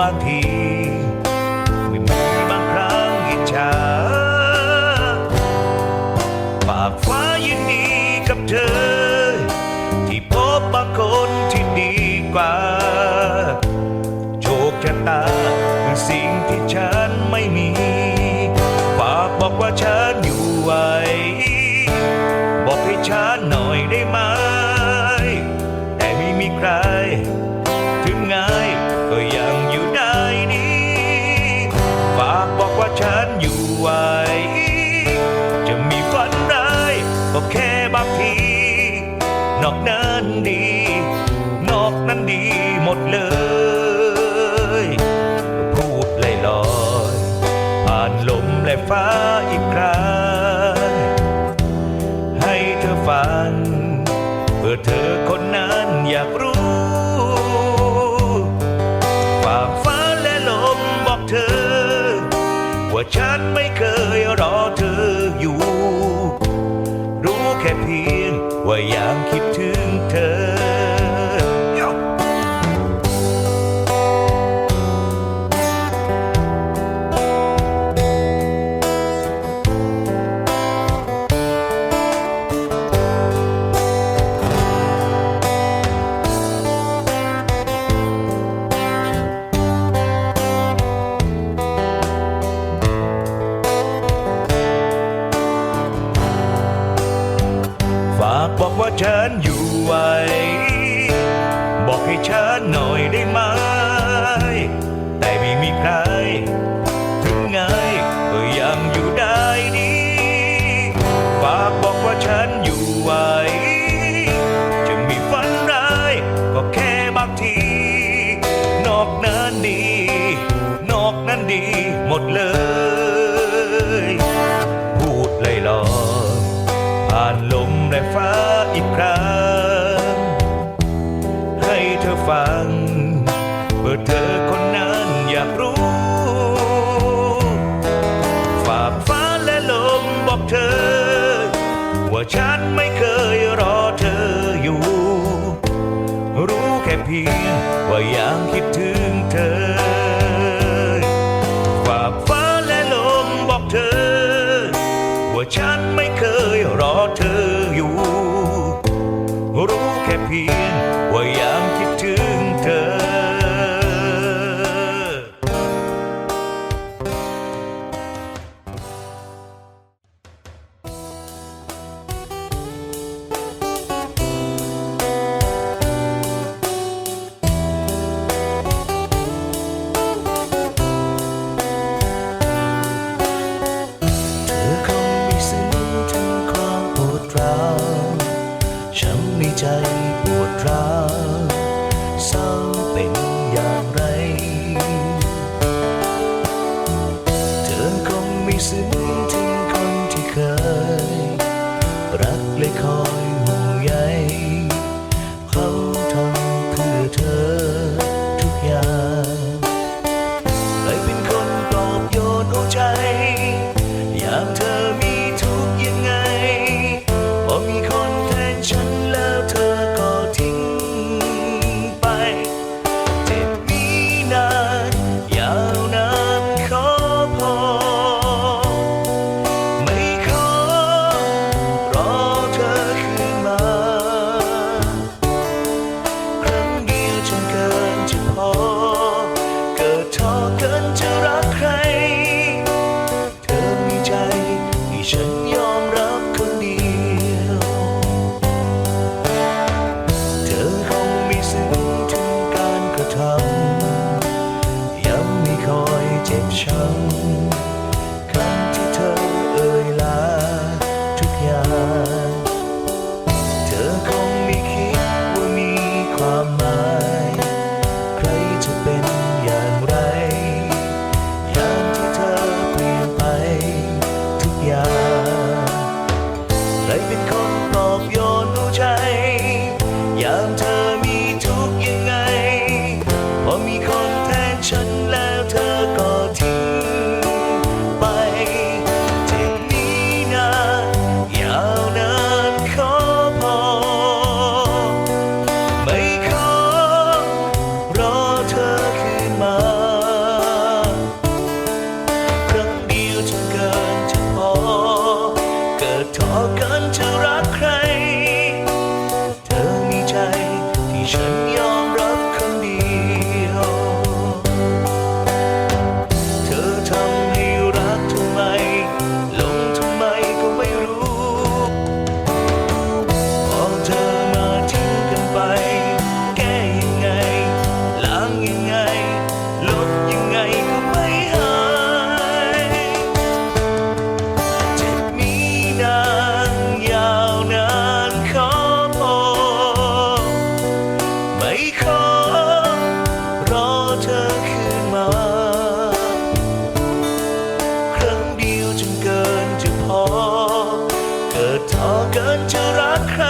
问题。 อยู่ไหวจะมีฝันร้ายก็แค่บางที นอกนั้นดี นอกนั้นดีหมดเลย ดถึงเธอฝ่าฟ้าและลมบอกเธอ ว่าฉันไม่เคยรอเธออยู่ รู้แค่เพียง ฉันไม่ใจปวดร้าวเศร้าเป็น อคืนมา ครั้งเดียวจนเกินจะพอ เกิดท้อเกินจะรักใคร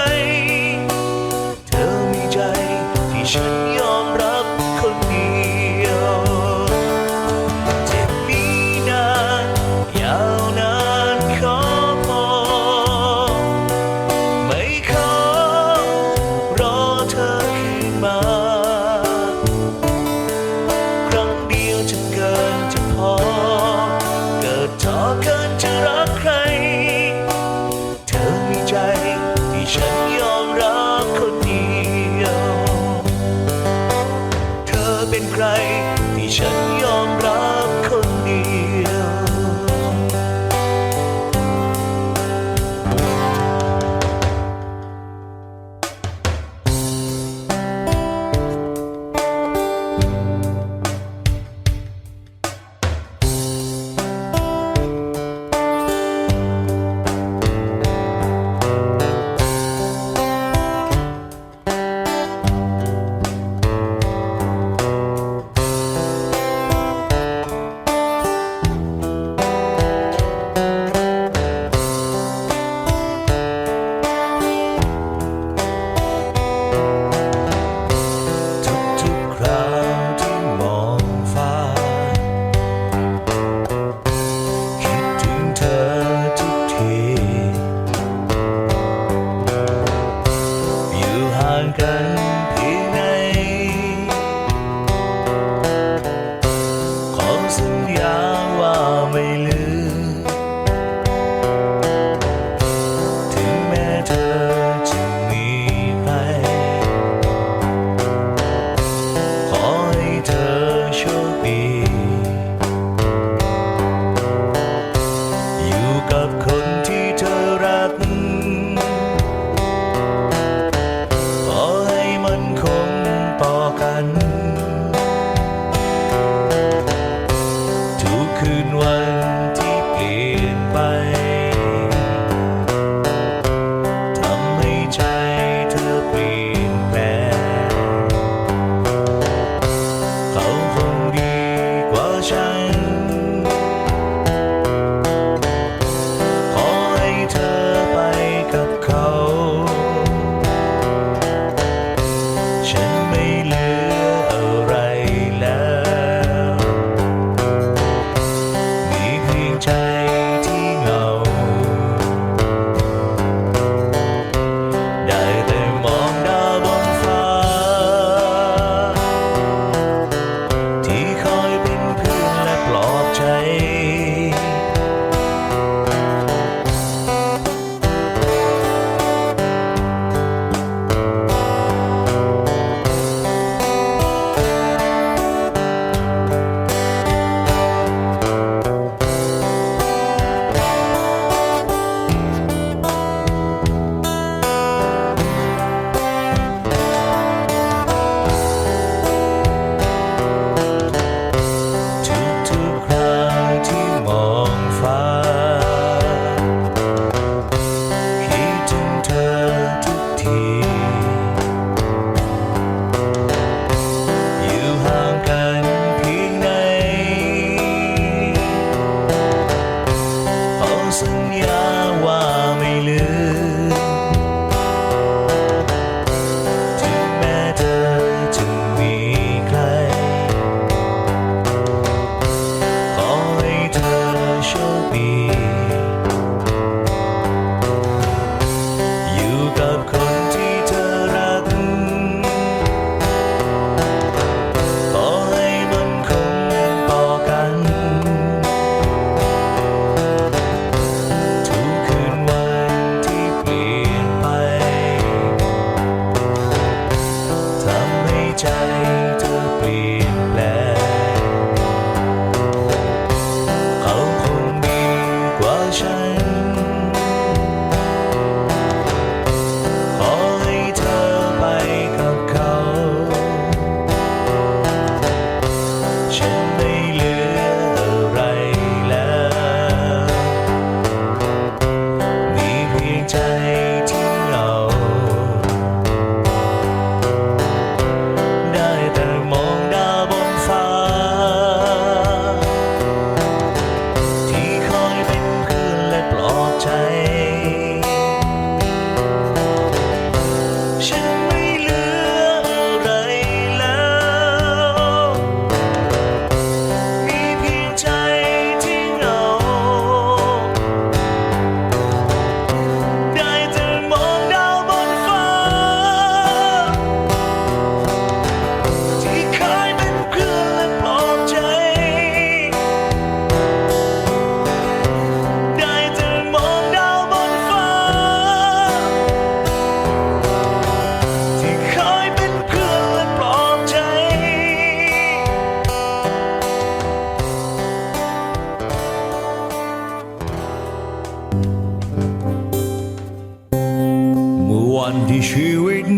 านที่ชีวิต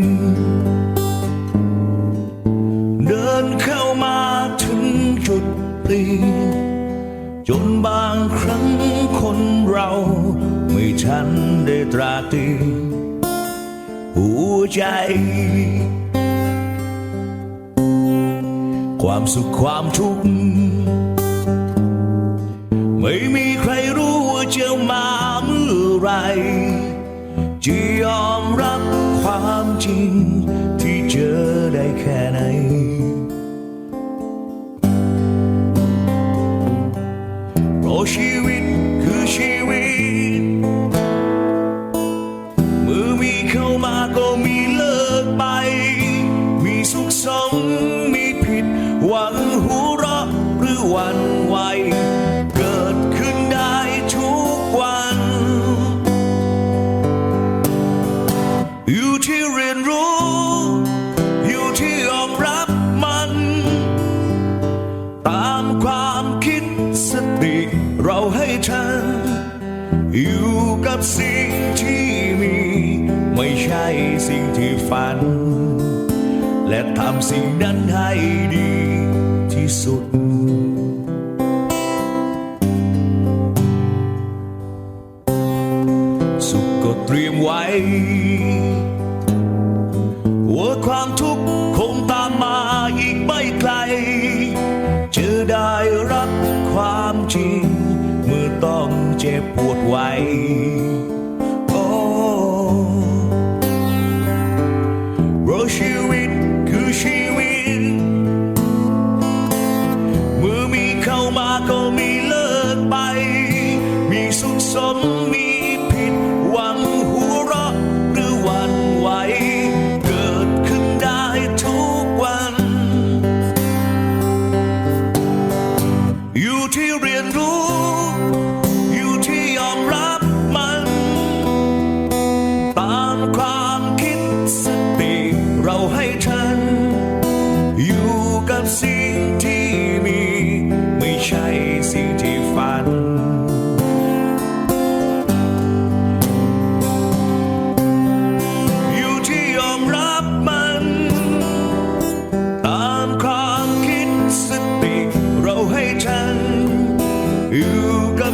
เดินเข้ามาถึงจุดเปลี่ยนจนบางครั้งคนเราไม่ทันได้ตราตรีหัวใจ ความสุขความทุกข์ไม่มีใครรู้ว่าจะมาเมื่อไร จะยอมรับความจริง ที่เจอได้แค่ไหน เพราะชีวิตคือชีวิตัน และทำสิ่งนั้นให้ดีที่สุด some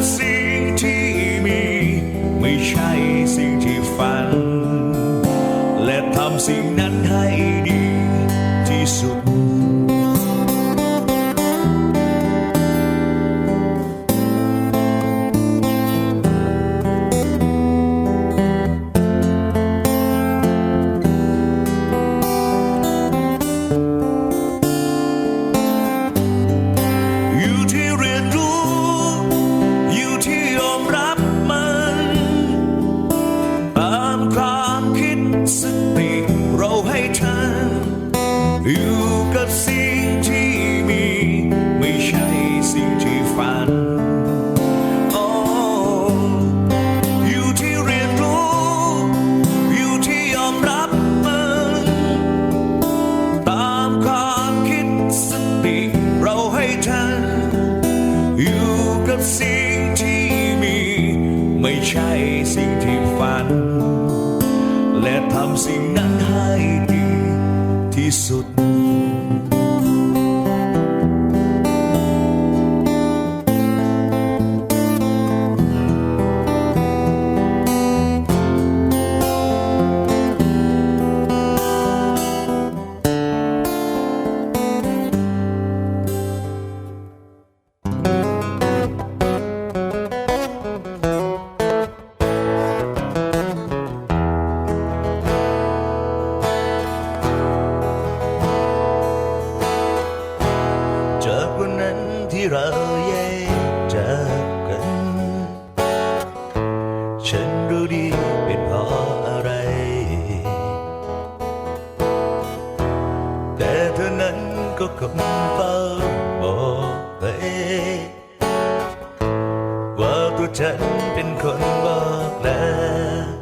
sim ก็ có cầm vơ bỏ về ว่าตัวฉันเป็นคนบอกแล้ว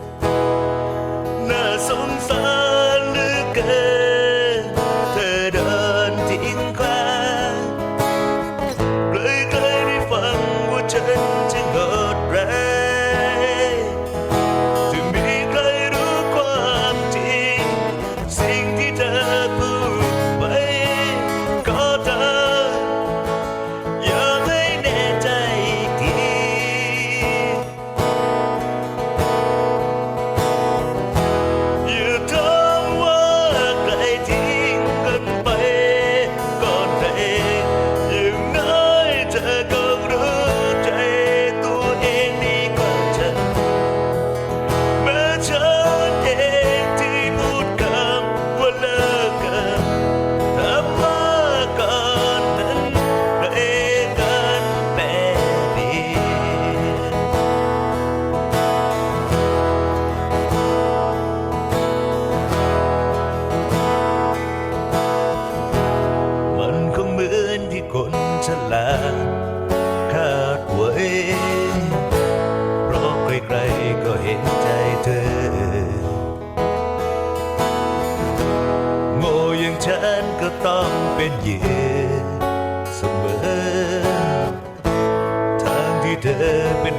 คาดหวังเพราะใครๆก็เห็นใจเธอ โง่อย่างฉันก็ต้องเป็นเหยื่อเสมอ ทางที่เธอเป็น